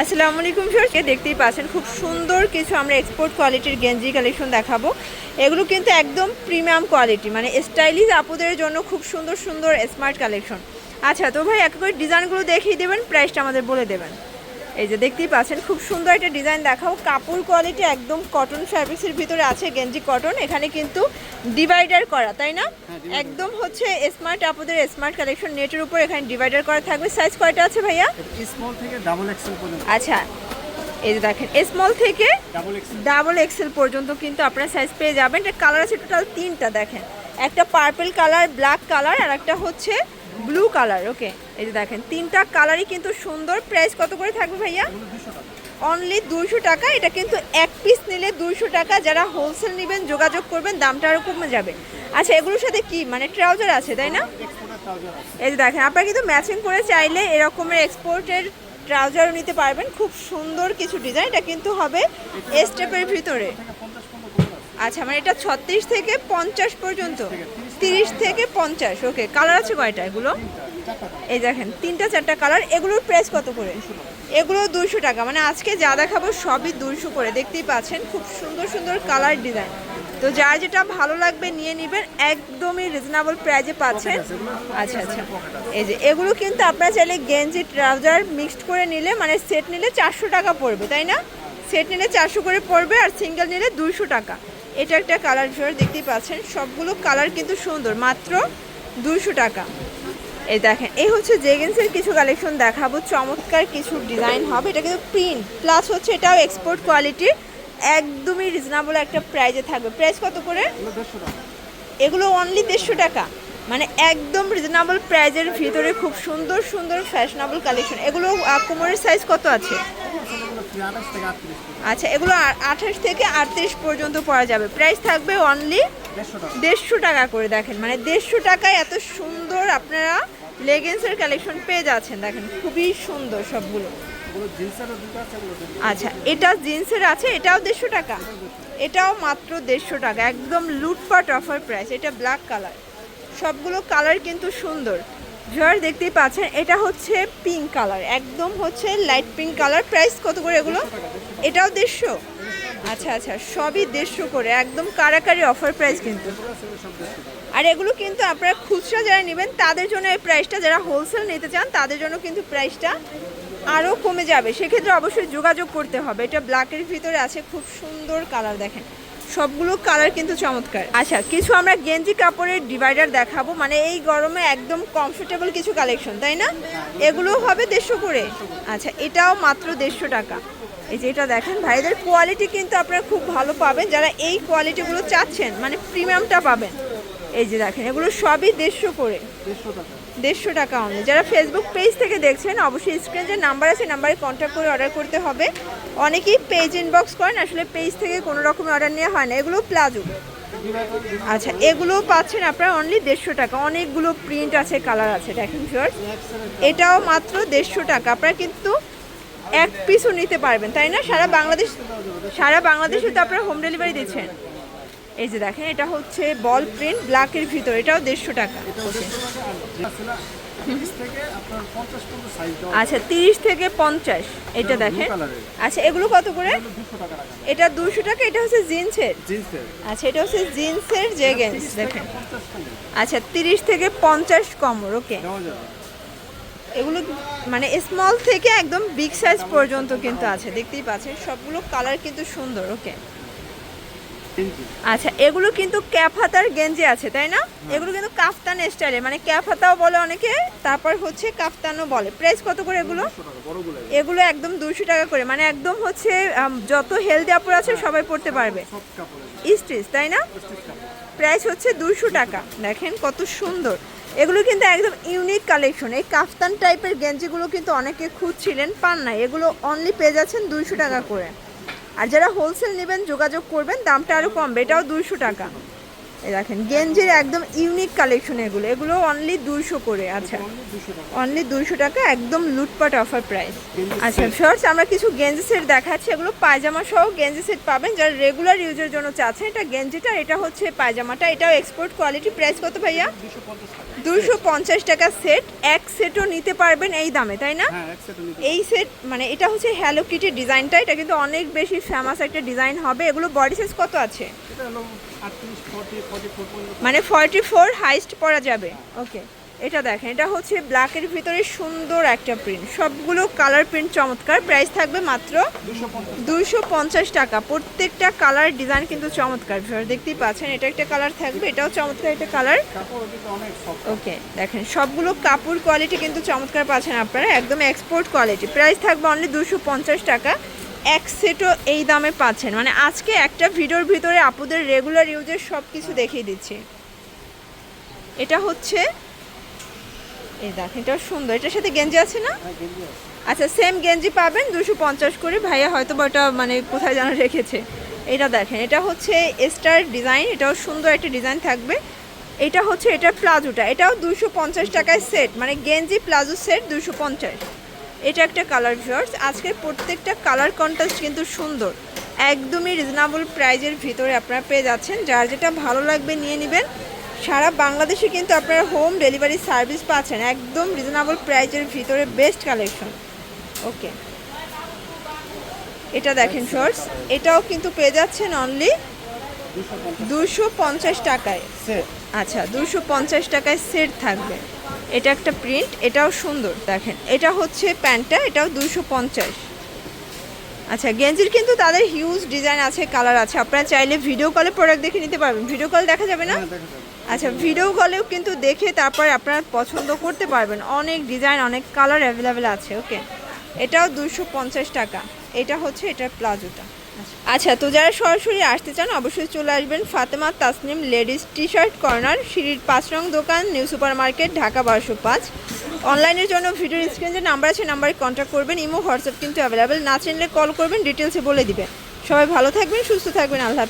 আসসালামু আলাইকুম সরকে দেখতেই পাচ্ছেন, খুব সুন্দর কিছু আমরা এক্সপোর্ট কোয়ালিটির গেঞ্জি কালেকশন দেখাবো। এগুলো কিন্তু একদম প্রিমিয়াম কোয়ালিটি মানে স্টাইলিশ আপুদের জন্য খুব সুন্দর সুন্দর স্মার্ট কালেকশন আচ্ছা তো ভাই, এক করে ডিজাইনগুলো দেখিয়ে দেবেন প্রাইসটা আমাদের বলে দেবেন। এই যে দেখতেই পাচ্ছেন খুব সুন্দর একটা ডিজাইন দেখাও। কাপড় কোয়ালিটি একদম কটন ফ্যাব্রিক্সের ভিতরে আছে গেঞ্জি কটন এখানে কিন্তু ডিভাইডার করা তাই না? একদম হচ্ছে স্মার্ট আপুদের স্মার্ট কালেকশন নেটের উপর এখানে ডিভাইডার করা থাকবে। সাইজ কয়টা আছে ভাইয়া? স্মল থেকে ডাবল এক্সেল পর্যন্ত। আচ্ছা এই যে দেখেন স্মল থেকে ডাবল এক্সেল ডাবল এক্সেল পর্যন্ত কিন্তু আপনার সাইজ পেয়ে যাবেন। এটা কালার আছে টোটাল তিনটা দেখেন। একটা পার্পল কালার ব্ল্যাক কালার আর একটা হচ্ছে ব্লু কালার ওকে এই যে দেখেন, তিনটা কালারই কিন্তু সুন্দর। প্রাইস কত করে থাকবে ভাইয়া? অনলি দুইশো টাকা। এটা কিন্তু এক পিস নিলে দুইশো টাকা। যারা হোলসেল নেবেন, যোগাযোগ করবেন, দামটা আরও কমে যাবে। আচ্ছা এগুলোর সাথে কি? মানে ট্রাউজার আছে, তাই না? এই যে দেখেন, আপনারা কিন্তু ম্যাচিং করে চাইলে এরকমের এক্সপোর্টের ট্রাউজারও নিতে পারবেন। খুব সুন্দর কিছু ডিজাইন এটা কিন্তু হবে স্টেপের ভিতরে থেকে 50 পর্যন্ত কত আছে আচ্ছা মানে এটা ছত্রিশ থেকে পঞ্চাশ পর্যন্ত। তিরিশ থেকে পঞ্চাশ, ওকে। কালার আছে কয়টা এগুলো? এই দেখেন, তিনটা চারটা কালার। এগুলোর প্রাইস কত করে? এগুলো দুইশো টাকা। মানে আজকে যা দেখাবো সবই দুইশো করে। দেখতেই পাচ্ছেন, খুব সুন্দর সুন্দর কালার ডিজাইন। তো যার যেটা ভালো লাগবে নিয়ে নেবেন, একদমই রিজনেবল প্রাইজে পাচ্ছেন। আচ্ছা আচ্ছা। এই যে, এগুলো কিন্তু আপনারা চাইলে গেঞ্জি, ট্রাউজার মিক্সড করে নিলে মানে সেট নিলে চারশো টাকা পড়বে, তাই না? সেট নিলে চারশো করে পড়বে আর সিঙ্গেল নিলে দুইশো টাকা। এটা একটা কালার ভিউর দেখতেই পাচ্ছেন। সবগুলো কালার কিন্তু সুন্দর, মাত্র দুইশো টাকা। এই দেখেন, এই হচ্ছে জেগেন্সের কিছু কালেকশন দেখাবো। চমৎকার কিছু ডিজাইন হবে। এটা কিন্তু প্রিন্ট, প্লাস হচ্ছে এটাও এক্সপোর্ট কোয়ালিটির একদমই রিজনেবল একটা প্রাইজে থাকবে। প্রাইস কত করে? এগুলো 150 টাকা এগুলো অনলি দেড়শো টাকা। মানে একদম রিজনেবল প্রাইজের ভিতরে খুব সুন্দর সুন্দর ফ্যাশনেবল কালেকশন এগুলো কোমরের সাইজ কত আছে? আচ্ছা এগুলো আঠাশ থেকে আটত্রিশ পর্যন্ত পাওয়া যাবে। প্রাইস থাকবে অনলি দেড়শো টাকা। করে দেখেন। মানে দেড়শো টাকায় এত সুন্দর আপনারা লেগেন্সের কালেকশন পেয়ে যাচ্ছেন দেখেন। খুবই সুন্দর সবগুলো। আচ্ছা এটা জিন্সের আছে এটাও দেড়শো টাকা? এটাও মাত্র দেড়শো টাকা একদম লুটপাট অফার প্রাইস এটা ব্ল্যাক কালার সবগুলো কালার কিন্তু সুন্দর। জয়ার দেখতেই পাচ্ছেন, এটা হচ্ছে পিঙ্ক কালার একদম হচ্ছে লাইট পিঙ্ক কালার প্রাইস কত করে এগুলো? এটাও দেড়শো? আচ্ছা আচ্ছা সবই দেড়শো করে, একদম কারাকারি অফার প্রাইস কিন্তু। এগুলো আছে এগুলো সব 150 টাকা আর এগুলো কিন্তু আপনারা খুচরা যারা নেবেন, তাদের জন্য এই প্রাইসটা যারা হোলসেল নিতে চান, তাদের জন্য কিন্তু প্রাইসটা আরও কমে যাবে। সেক্ষেত্রে অবশ্যই যোগাযোগ করতে হবে। এটা ব্ল্যাকের ভিতরে আছে, খুব সুন্দর কালার দেখেন। সবগুলো কালার কিন্তু চমৎকার। আচ্ছা কিছু আমরা গেঞ্জি কাপড়ের ডিভাইডার দেখাবো। মানে এই গরমে একদম কমফোর্টেবল কিছু কালেকশন তাই না? এগুলো হবে দেড়শো করে। আচ্ছা এটাও মাত্র দেড়শো টাকা। এই যে এটা দেখেন, ভাইদের কোয়ালিটি কিন্তু আপনারা খুব ভালো পাবেন। যারা এই কোয়ালিটিগুলো চাচ্ছেন মানে প্রিমিয়ামটা পাবেন। এই যে দেখেন এগুলো সবই দেড়শো করে। দেড়শো টাকা। অনলি যারা ফেসবুক পেজ থেকে দেখছেন অবশ্যই স্ক্রিনে যে নাম্বার আছে নাম্বারে কন্ট্যাক্ট করে অর্ডার করতে হবে। অনেকেই পেজ ইনবক্স করেন আসলে পেজ থেকে কোনো রকমের অর্ডার নেওয়া হয় না। এগুলো প্লাজো আচ্ছা এগুলো পাচ্ছেন আপনারা অনলি দেড়শো টাকা। অনেকগুলো প্রিন্ট আছে কালার আছে দেখেন শিওর্স এটাও মাত্র দেড়শো টাকা। আপনারা কিন্তু এক পিসও নিতে পারবেন তাই না? সারা বাংলাদেশ সারা বাংলাদেশে তো আপনারা হোম ডেলিভারি দিচ্ছেন। এই যে দেখেন এটা হচ্ছে বল প্রিন্ট ব্ল্যাকের ভিতর এটাও দেড়শো টাকা। এটাও 150 টাকা আর যে আছে না 30 থেকে আপনার 50 পর্যন্ত সাইজ দেওয়া আচ্ছা তিরিশ থেকে পঞ্চাশ এটা দেখেন। আচ্ছা এগুলো কত করে? এগুলো 200 টাকা রাখা এটা দুশো টাকা এটা হচ্ছে জিন্সের। আচ্ছা এটা হচ্ছে জিন্সের জেগেন্স দেখেন। আচ্ছা তিরিশ থেকে পঞ্চাশ কমর ওকে। এগুলো মানে স্মল থেকে একদম বিগ সাইজ পর্যন্ত কিন্তু আছে দেখতেই পাচ্ছেন। সবগুলো কালার কিন্তু সুন্দর ওকে। আচ্ছা এগুলো কিন্তু ক্যাপ হাতার গেঞ্জি আছে তাই না? এগুলো কিন্তু কাফতান স্টাইলে মানে ক্যাপ হাতাও বলে অনেকে তারপর হচ্ছে কাফতানও বলে। প্রাইস কত করে এগুলো? 100 টাকা বড়গুলো এগুলো। একদম দুশো টাকা করে মানে একদম হচ্ছে যত হেলদি আপুর আছে সবাই পড়তে পারবে। স্টিচ তাই না? প্রাইস হচ্ছে দুশো টাকা দেখেন কত সুন্দর। এগুলো কিন্তু একদম ইউনিক কালেকশন এই কাফতান টাইপের গেঞ্জিগুলো কিন্তু অনেকে খুঁজছিলেন পান না এগুলো অনলি পেয়ে যাচ্ছেন দুইশো টাকা করে। আর যারা হোলসেল নেবেন যোগাযোগ করবেন দামটা আরও কমবে। এটাও দুইশো টাকা। এই দেখেন গেঞ্জির একদম ইউনিক কালেকশন এগুলো। এগুলো অনলি দুইশো করে আচ্ছা। অনলি 200 টাকা দুইশো টাকা একদম লুটপাট অফার প্রাইস আচ্ছা শর্টস আমরা কিছু গেঞ্জি সেট দেখাচ্ছি। এগুলো পায়জামা সহ গেঞ্জি সেট পাবেন। যারা রেগুলার ইউজের জন্য চাচ্ছেন এটা গেঞ্জিটা এটা হচ্ছে পায়জামাটা। এটাও এক্সপোর্ট কোয়ালিটি প্রাইস কত ভাইয়া? দুশো পঞ্চাশ টাকা। সেট এক সেটও নিতে পারবেন এই দামে তাই না? হ্যাঁ এই সেট মানে এটা হচ্ছে হ্যালো কিটি ডিজাইনটা এটা কিন্তু অনেক বেশি ফেমাস একটা ডিজাইন হবে। এগুলো বডি সাইজ কত আছে? পর্যন্ত মানে ফর্টি ফোর হাইস্ট পরা যাবে। ওকে এটা দেখেন এটা হচ্ছে ব্ল্যাকের ভিতরে সুন্দর একটা প্রিন্ট সবগুলো কালার প্রিন্ট চমৎকার। প্রাইস থাকবে মাত্র দুইশো পঞ্চাশ। টাকা। প্রত্যেকটা কালার ডিজাইন কিন্তু চমৎকার। ভিউয়ার দেখতেই পাচ্ছেন এটা একটা কালার থাকবে এটাও চমৎকার একটা কালার ওকে দেখেন সবগুলো কাপড় কোয়ালিটি কিন্তু চমৎকার পাচ্ছেন আপনারা। একদম এক্সপোর্ট কোয়ালিটি প্রাইস থাকবে অনলি দুশো পঞ্চাশ টাকা। এক সেটও এই দামে পাচ্ছেন। মানে আজকে একটা ভিডিওর ভিতরে আপুদের রেগুলার ইউজের সব কিছু দেখিয়ে দিচ্ছি। এটা হচ্ছে এই দেখেন এটা সুন্দর। এটার সাথে গেঞ্জি আছে না? হ্যাঁ আচ্ছা সেম গেঞ্জি পাবেন দুশো পঞ্চাশ করে। ভাইয়া হয়তো বা ওটা মানে কোথায় যেন রেখেছে। এটা দেখেন এটা হচ্ছে স্টার ডিজাইন এটাও সুন্দর একটা ডিজাইন থাকবে। এটা হচ্ছে এটা প্লাজোটা। এটাও দুশো পঞ্চাশ টাকায় সেট মানে গেঞ্জি প্লাজো সেট দুশো পঞ্চাশ। এটা একটা কালার ভিউয়ার্স আজকের প্রত্যেকটা কালার কন্ট্রাস্ট কিন্তু সুন্দর। একদমই রিজনেবল প্রাইজের ভিতরে আপনারা পেয়ে যাচ্ছেন। যার যেটা ভালো লাগবে নিয়ে নেবেন। সারা বাংলাদেশে কিন্তু আপনারা হোম ডেলিভারি সার্ভিস পাচ্ছেন। একদম রিজনেবল প্রাইজের ভিতরে বেস্ট কালেকশন ওকে এটা দেখেন শর্টস এটাও কিন্তু পেয়ে যাচ্ছেন অনলি দুশো পঞ্চাশ টাকায় আচ্ছা দুশো পঞ্চাশ টাকায় সেট থাকবে। এটা একটা প্রিন্ট এটাও সুন্দর দেখেন। এটা হচ্ছে প্যান্টটা এটাও দুশো পঞ্চাশ। আচ্ছা গেঞ্জির কিন্তু তাদের হিউজ ডিজাইন আছে কালার আছে। আপনারা চাইলে ভিডিও কলে প্রোডাক্ট দেখে নিতে পারবেন। ভিডিও কল দেখা যাবে না? হ্যাঁ আচ্ছা ভিডিও কলেও কিন্তু দেখে তারপর আপনারা পছন্দ করতে পারবেন। অনেক ডিজাইন অনেক কালার অ্যাভেলেবেল আছে ওকে এটাও দুশো পঞ্চাশ টাকা। এটা হচ্ছে এটার প্লাজোটা। আচ্ছা তো যারা সরাসরি আসতে চান, অবশ্যই চলে আসবেন Fatema Tasnim ladies T shirt corner, সিঁড়ির পাঁচ রং দোকান, নিউ সুপার মার্কেট ঢাকা বারোশো পাঁচ। অনলাইনের জন্য ভিডিও স্ক্রিনে যে নাম্বার আছে, নাম্বারে কন্ট্যাক্ট করবেন, ইমো, হোয়াটসঅ্যাপ কিন্তু অ্যাভেলেবেল না চিনলে কল করবেন ডিটেলসে বলে দিবেন। সবাই ভালো থাকবেন, সুস্থ থাকবেন, আল্লাহ।